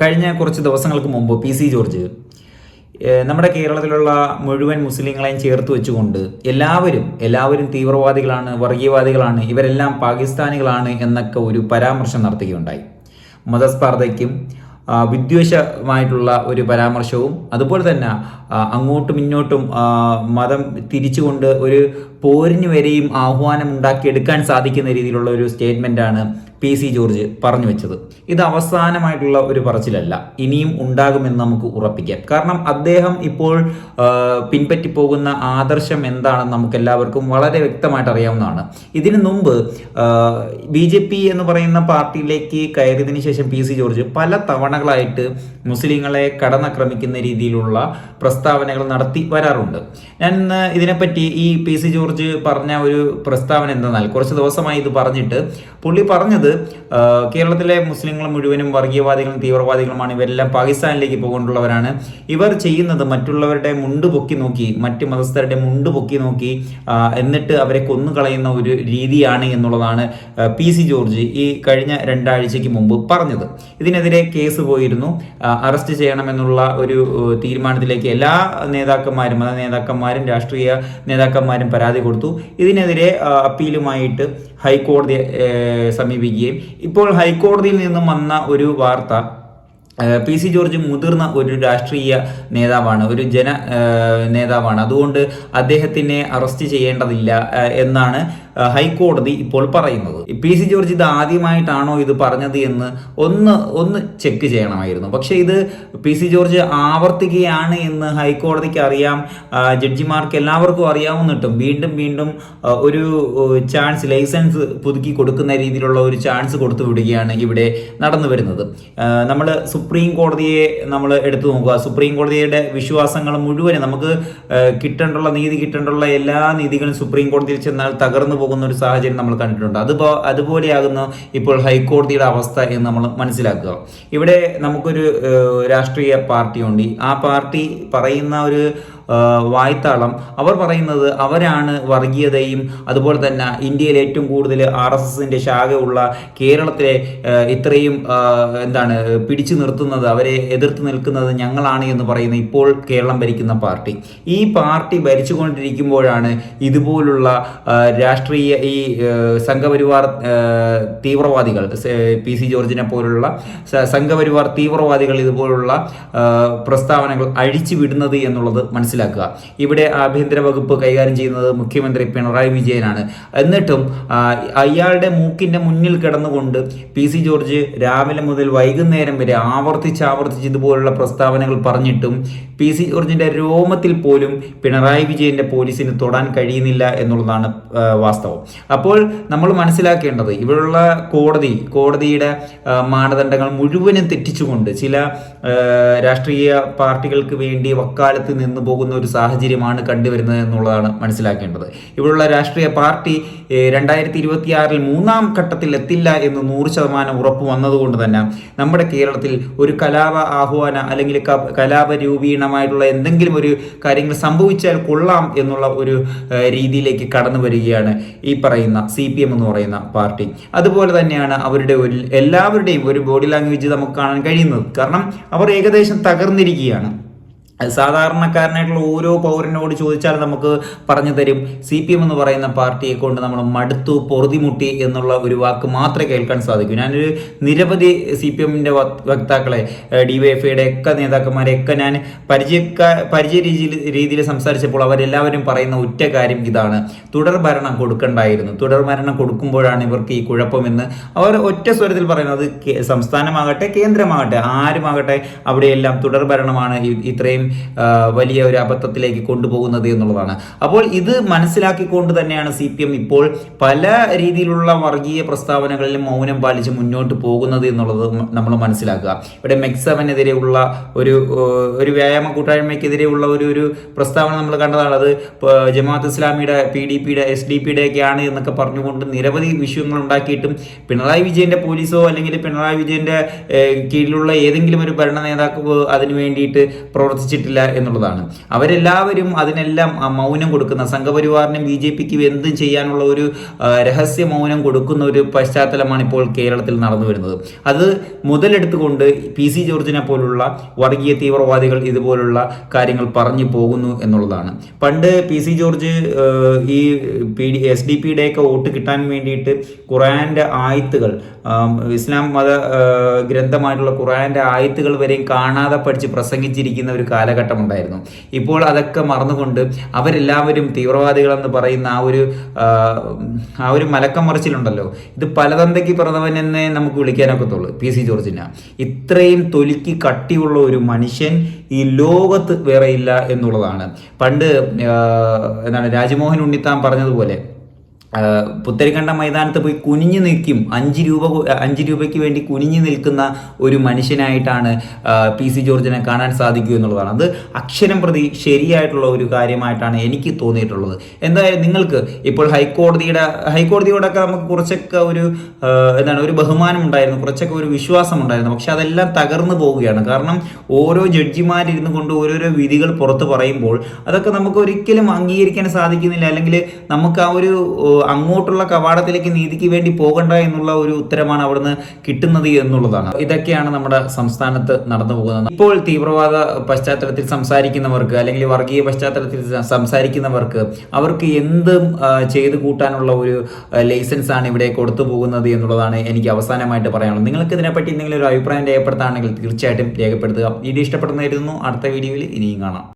കഴിഞ്ഞ കുറച്ച് ദിവസങ്ങൾക്ക് മുമ്പ് പി സി ജോർജ് നമ്മുടെ കേരളത്തിലുള്ള മുഴുവൻ മുസ്ലിങ്ങളെയും ചേർത്ത് വെച്ചുകൊണ്ട് എല്ലാവരും എല്ലാവരും തീവ്രവാദികളാണ് വർഗീയവാദികളാണ് ഇവരെല്ലാം പാകിസ്ഥാനികളാണ് എന്നൊക്കെ ഒരു പരാമർശം നടത്തുകയുണ്ടായി. മതസ്പർദ്ധയ്ക്കും വിദ്വേഷമായിട്ടുള്ള ഒരു പരാമർശവും അതുപോലെ തന്നെ അങ്ങോട്ടും ഇങ്ങോട്ടും മതം തിരിച്ചുകൊണ്ട് ഒരു പോരിന് വരെയും ആഹ്വാനം ഉണ്ടാക്കിയെടുക്കാൻ സാധിക്കുന്ന രീതിയിലുള്ള ഒരു സ്റ്റേറ്റ്മെന്റാണ് പി സി ജോർജ് പറഞ്ഞു വെച്ചത്. ഇത് അവസാനമായിട്ടുള്ള ഒരു പറച്ചിലല്ല. ഇനിയും ഉണ്ടാകുമെന്ന് നമുക്ക് ഉറപ്പിക്കാം. കാരണം അദ്ദേഹം ഇപ്പോൾ ആ, പിൻപറ്റി പോകുന്ന ആദർശം എന്താണെന്ന് നമുക്ക് എല്ലാവർക്കും വളരെ വ്യക്തമായിട്ട് അറിയാവുന്നതാണ്. ഇതിനു മുമ്പ് ബി ജെ പി എന്ന് പറയുന്ന പാർട്ടിയിലേക്ക് കയറിയതിന് ശേഷം പി സി ജോർജ് പല തവണകളായിട്ട് മുസ്ലിങ്ങളെ കടന്നാക്രമിക്കുന്ന രീതിയിലുള്ള പ്രസ്താവനകൾ നടത്തി വരാറുണ്ട്. ഞാൻ ഇതിനെപ്പറ്റി ഈ പി സി ജോർജ് പറഞ്ഞ ഒരു പ്രസ്താവന എന്തെന്നാൽ കുറച്ച് ദിവസമായി ഇത് പറഞ്ഞിട്ട് പുള്ളി പറഞ്ഞത് കേരളത്തിലെ മുസ്ലിങ്ങൾ മുഴുവനും വർഗീയവാദികളും തീവ്രവാദികളുമാണ് ഇവരെല്ലാം പാകിസ്ഥാനിലേക്ക് പോകൊണ്ടുള്ളവരാണ്. ഇവർ ചെയ്യുന്നത് മറ്റുള്ളവരുടെ മുണ്ട് പൊക്കി നോക്കി മറ്റു മതസ്ഥരുടെ മുണ്ട് പൊക്കി നോക്കി എന്നിട്ട് അവരെ കൊന്നുകളയുന്ന ഒരു രീതിയാണ് എന്നുള്ളതാണ് പി സി ജോർജ് ഈ കഴിഞ്ഞ രണ്ടാഴ്ചയ്ക്ക് മുമ്പ് പറഞ്ഞത്. ഇതിനെതിരെ കേസ് പോയിരുന്നു. അറസ്റ്റ് ചെയ്യണമെന്നുള്ള ഒരു തീരുമാനത്തിലേക്ക് എല്ലാ നേതാക്കന്മാരും മത നേതാക്കന്മാരും രാഷ്ട്രീയ നേതാക്കന്മാരും പരാതി കൊടുത്തു. ഇതിനെതിരെ അപ്പീലുമായിട്ട് ഹൈക്കോടതിയെ സമീപിക്കുകയും. ഇപ്പോൾ ഹൈക്കോടതിയിൽ നിന്നും വന്ന ഒരു വാർത്ത പി സി ജോർജ് മുതിർന്ന ഒരു രാഷ്ട്രീയ നേതാവാണ് ഒരു ജന നേതാവാണ്. അതുകൊണ്ട് അദ്ദേഹത്തിനെ അറസ്റ്റ് ചെയ്യേണ്ടതില്ല എന്നാണ് ഹൈക്കോടതി ഇപ്പോൾ പറയുന്നത്. പി സി ജോർജ് ഇത് ആദ്യമായിട്ടാണോ ഇത് പറഞ്ഞത് എന്ന് ഒന്ന് ഒന്ന് ചെക്ക് ചെയ്യണമായിരുന്നു. പക്ഷെ ഇത് പി സി ജോർജ് ആവർത്തിക്കുകയാണ് എന്ന് ഹൈക്കോടതിക്ക് അറിയാം. ജഡ്ജിമാർക്ക് എല്ലാവർക്കും അറിയാവുന്നിട്ടും വീണ്ടും വീണ്ടും ഒരു ചാൻസ് ലൈസൻസ് പുതുക്കി കൊടുക്കുന്ന രീതിയിലുള്ള ഒരു ചാൻസ് കൊടുത്തു വിടുകയാണ് ഇവിടെ നടന്നു വരുന്നത് നമ്മൾ സുപ്രീം കോടതിയെ നമ്മൾ എടുത്തു നോക്കുക. സുപ്രീം കോടതിയുടെ വിശ്വാസങ്ങൾ മുഴുവനും നമുക്ക് കിട്ടേണ്ടുള്ള നീതി കിട്ടേണ്ടുള്ള എല്ലാ നീതികളും സുപ്രീം കോടതിയിൽ ചെന്നാൽ തകർന്നു പോകുന്ന ഒരു സാഹചര്യം നമ്മൾ കണ്ടിട്ടുണ്ട്. അതുപോ അതുപോലെയാകുന്ന ഇപ്പോൾ ഹൈക്കോടതിയുടെ അവസ്ഥ എന്ന് നമ്മൾ മനസ്സിലാക്കുക. ഇവിടെ നമുക്കൊരു രാഷ്ട്രീയ പാർട്ടിയുണ്ട്. ആ പാർട്ടി പറയുന്ന ഒരു വായ്ത്താളം. അവർ പറയുന്നത് അവരാണ് വർഗീയതയും അതുപോലെ തന്നെ ഇന്ത്യയിൽ ഏറ്റവും കൂടുതൽ ആർ എസ് എസിന്റെ ശാഖയുള്ള കേരളത്തിലെ ഇത്രയും എന്താണ് പിടിച്ചു നിർത്തുന്നത് അവരെ എതിർത്ത് നിൽക്കുന്നത് ഞങ്ങളാണ് എന്ന് പറയുന്ന ഇപ്പോൾ കേരളം ഭരിക്കുന്ന പാർട്ടി. ഈ പാർട്ടി ഭരിച്ചുകൊണ്ടിരിക്കുമ്പോഴാണ് ഇതുപോലുള്ള രാഷ്ട്രീയ ഈ സംഘപരിവാർ തീവ്രവാദികൾ പി സി ജോർജിനെ പോലുള്ള സംഘപരിവാർ തീവ്രവാദികൾ ഇതുപോലുള്ള പ്രസ്താവനകൾ അഴിച്ചു വിടുന്നത് എന്നുള്ളത് മനസ്സിലാക്കുക. ഇവിടെ ആഭ്യന്തര വകുപ്പ് കൈകാര്യം ചെയ്യുന്നത് മുഖ്യമന്ത്രി പിണറായി വിജയനാണ്. എന്നിട്ടും അയാളുടെ മൂക്കിന്റെ മുന്നിൽ കിടന്നുകൊണ്ട് പി സി ജോർജ് രാവിലെ മുതൽ വൈകുന്നേരം വരെ ആവർത്തിച്ച് ആവർത്തിച്ച് ഇതുപോലുള്ള പ്രസ്താവനകൾ പറഞ്ഞിട്ടും പി സി ജോർജിന്റെ രോമത്തിൽ പോലും പിണറായി വിജയന്റെ പോലീസിന് തൊടാൻ കഴിയുന്നില്ല എന്നുള്ളതാണ് വാസ്തവം. അപ്പോൾ നമ്മൾ മനസ്സിലാക്കേണ്ടത് ഇവിടെയുള്ള കോടതി കോടതിയുടെ മാനദണ്ഡങ്ങൾ മുഴുവനും തെറ്റിച്ചുകൊണ്ട് ചില രാഷ്ട്രീയ പാർട്ടികൾക്ക് വേണ്ടി വക്കാലത്ത് നിന്ന് പോകുന്ന ഒരു സാഹചര്യമാണ് കണ്ടുവരുന്നത് എന്നുള്ളതാണ് മനസ്സിലാക്കേണ്ടത്. ഇവിടെയുള്ള രാഷ്ട്രീയ പാർട്ടി രണ്ടായിരത്തി ഇരുപത്തിയാറിൽ മൂന്നാം ഘട്ടത്തിൽ എത്തില്ല എന്ന് നൂറ് ശതമാനം ഉറപ്പ് വന്നതുകൊണ്ട് തന്നെ നമ്മുടെ കേരളത്തിൽ ഒരു കലാപ ആഹ്വാന അല്ലെങ്കിൽ കലാപ രൂപീണമായിട്ടുള്ള എന്തെങ്കിലും ഒരു കാര്യങ്ങൾ സംഭവിച്ചാൽ കൊള്ളാം എന്നുള്ള ഒരു രീതിയിലേക്ക് കടന്നു വരികയാണ് ഈ പറയുന്ന സി പി എം എന്ന് പറയുന്ന പാർട്ടി. അതുപോലെ തന്നെയാണ് അവരുടെ ഒരു എല്ലാവരുടെയും ഒരു ബോഡി ലാംഗ്വേജ് നമുക്ക് കാണാൻ കഴിയുന്നത്. കാരണം അവർ ഏകദേശം തകർന്നിരിക്കുകയാണ്. സാധാരണക്കാരനായിട്ടുള്ള ഓരോ പൗരനോട് ചോദിച്ചാൽ നമുക്ക് പറഞ്ഞു തരും. സി പി എം എന്ന് പറയുന്ന പാർട്ടിയെ കൊണ്ട് നമ്മൾ മടുത്തു പൊറുതിമുട്ടി എന്നുള്ള ഒരു വാക്ക് മാത്രമേ കേൾക്കാൻ സാധിക്കൂ. ഞാനൊരു നിരവധി സി പി എമ്മിന്റെ വക്താക്കളെ ഡി വൈ എഫ് ഐയുടെ ഒക്കെ നേതാക്കന്മാരെ ഒക്കെ ഞാൻ പരിചയക്കാ പരിചയ രീതിയിൽ രീതിയിൽ സംസാരിച്ചപ്പോൾ അവരെല്ലാവരും പറയുന്ന ഒറ്റ കാര്യം ഇതാണ്. തുടർ ഭരണം കൊടുക്കണ്ടായിരുന്നു. തുടർ ഭരണം കൊടുക്കുമ്പോഴാണ് ഇവർക്ക് ഈ കുഴപ്പമെന്ന് അവർ ഒറ്റ സ്വരത്തിൽ പറയുന്നത്. സംസ്ഥാനമാകട്ടെ കേന്ദ്രമാകട്ടെ ആരുമാകട്ടെ അവിടെയെല്ലാം തുടർ ഭരണമാണ് ഇത്രയും വലിയ ഒരു അബദ്ധത്തിലേക്ക് കൊണ്ടുപോകുന്നത് എന്നുള്ളതാണ്. അപ്പോൾ ഇത് മനസ്സിലാക്കിക്കൊണ്ട് തന്നെയാണ് സി പി എം ഇപ്പോൾ പല രീതിയിലുള്ള വർഗീയ പ്രസ്താവനകളിലും മൗനം പാലിച്ച് മുന്നോട്ട് പോകുന്നത് എന്നുള്ളത് നമ്മൾ മനസ്സിലാക്കുക. ഇവിടെ മെക്സവനെതിരെയുള്ള ഒരു ഒരു വ്യായാമ കൂട്ടായ്മയ്ക്കെതിരെയുള്ള ഒരു ഒരു പ്രസ്താവന നമ്മൾ കണ്ടതാണ്. അത് ജമാഅത്ത് ഇസ്ലാമിയുടെ പി ഡി പിയുടെ എസ് ഡി പിയുടെ ഒക്കെയാണ് എന്നൊക്കെ പറഞ്ഞുകൊണ്ട് നിരവധി വിഷയങ്ങൾ ഉണ്ടാക്കിയിട്ടും പിണറായി വിജയന്റെ പോലീസോ അല്ലെങ്കിൽ പിണറായി വിജയന്റെ കീഴിലുള്ള ഏതെങ്കിലും ഒരു ഭരണ നേതാക്കൾ അതിനു വേണ്ടിയിട്ട് പ്രവർത്തിച്ചിട്ട് പ്രതികരിച്ചിട്ടില്ല എന്നുള്ളതാണ്. അവരെല്ലാവരും അതിനെല്ലാം മൗനം കൊടുക്കുന്ന സംഘപരിവാറിനും ബി ജെ പിക്കും എന്തും ചെയ്യാനുള്ള ഒരു രഹസ്യ മൗനം കൊടുക്കുന്ന ഒരു പശ്ചാത്തലമാണ് ഇപ്പോൾ കേരളത്തിൽ നടന്നു വരുന്നത്. അത് മുതലെടുത്തുകൊണ്ട് പി സി ജോർജിനെ പോലുള്ള വർഗീയ തീവ്രവാദികൾ ഇതുപോലുള്ള കാര്യങ്ങൾ പറഞ്ഞു പോകുന്നു എന്നുള്ളതാണ്. പണ്ട് പി സി ജോർജ് ഈ പി ഡി എസ് ഡി പിയുടെ ഒക്കെ വോട്ട് കിട്ടാൻ വേണ്ടിയിട്ട് ഖുറാന്റെ ആയത്തുകൾ ഇസ്ലാം മത ഗ്രന്ഥമായിട്ടുള്ള ഖുറാന്റെ ആയത്തുകൾ വരെയും കാണാതെ പഠിച്ച് പ്രസംഗിച്ചിരിക്കുന്ന ഒരു കാലഘട്ടം ഉണ്ടായിരുന്നു ഇപ്പോൾ അതൊക്കെ മറന്നുകൊണ്ട് അവരെല്ലാവരും തീവ്രവാദികളെന്ന് പറയുന്ന ആ ഒരു ആ, ഒരു മലക്കം മറിച്ചിലുണ്ടല്ലോ. ഇത് പലതന്തയ്ക്ക് പിറന്നവൻ എന്നേ നമുക്ക് വിളിക്കാനൊക്കത്തുള്ളൂ. P C Georgina. ഇത്രയും തൊലിക്ക് കട്ടിയുള്ള ഒരു മനുഷ്യൻ ഈ ലോകത്ത് വേറെയില്ല എന്നുള്ളതാണ്. പണ്ട് എന്താണ് രാജ്മോഹൻ ഉണ്ണിത്താൻ പറഞ്ഞതുപോലെ പുത്തരിക്കണ്ട മൈതാനത്ത് പോയി കുനിഞ്ഞു നിൽക്കും. അഞ്ച് രൂപ അഞ്ച് രൂപയ്ക്ക് വേണ്ടി കുനിഞ്ഞു നിൽക്കുന്ന ഒരു മനുഷ്യനായിട്ടാണ് പി സി ജോർജിനെ കാണാൻ സാധിക്കൂ എന്നുള്ളതാണ്. അത് അക്ഷരം പ്രതി ശരിയായിട്ടുള്ള ഒരു കാര്യമായിട്ടാണ് എനിക്ക് തോന്നിയിട്ടുള്ളത്. എന്തായാലും നിങ്ങൾക്ക് ഇപ്പോൾ ഹൈക്കോടതിയുടെ ഹൈക്കോടതിയോടൊക്കെ നമുക്ക് കുറച്ചൊക്കെ ഒരു എന്താണ് ഒരു ബഹുമാനം ഉണ്ടായിരുന്നു കുറച്ചൊക്കെ ഒരു വിശ്വാസം ഉണ്ടായിരുന്നു പക്ഷെ അതെല്ലാം തകർന്നു പോവുകയാണ്. കാരണം ഓരോ ജഡ്ജിമാരിരുന്നു കൊണ്ട് ഓരോരോ വിധികൾ പുറത്ത് പറയുമ്പോൾ അതൊക്കെ നമുക്ക് ഒരിക്കലും അംഗീകരിക്കാൻ സാധിക്കുന്നില്ല. അല്ലെങ്കിൽ നമുക്ക് ആ ഒരു അങ്ങോട്ടുള്ള കവാടത്തിലേക്ക് നീതിക്ക് വേണ്ടി പോകണ്ട എന്നുള്ള ഒരു ഉത്തരമാണ് അവിടുന്ന് കിട്ടുന്നത് എന്നുള്ളതാണ്. ഇതൊക്കെയാണ് നമ്മുടെ സംസ്ഥാനത്ത് നടന്നു പോകുന്നത്. ഇപ്പോൾ തീവ്രവാദ പശ്ചാത്തലത്തിൽ സംസാരിക്കുന്നവർക്ക് അല്ലെങ്കിൽ വർഗീയ പശ്ചാത്തലത്തിൽ സംസാരിക്കുന്നവർക്ക് അവർക്ക് എന്തും ചെയ്തു കൂട്ടാനുള്ള ഒരു ലൈസൻസ് ആണ് ഇവിടെ കൊടുത്തു പോകുന്നത് എന്നുള്ളതാണ് എനിക്ക് അവസാനമായിട്ട് പറയാനുള്ളത്. നിങ്ങൾക്ക് ഇതിനെപ്പറ്റി എന്തെങ്കിലും ഒരു അഭിപ്രായം രേഖപ്പെടുത്താണെങ്കിൽ തീർച്ചയായിട്ടും രേഖപ്പെടുത്തുക. വീഡിയോ ഇഷ്ടപ്പെടുന്നതായിരുന്നു അടുത്ത വീഡിയോയിൽ ഇനിയും കാണാം.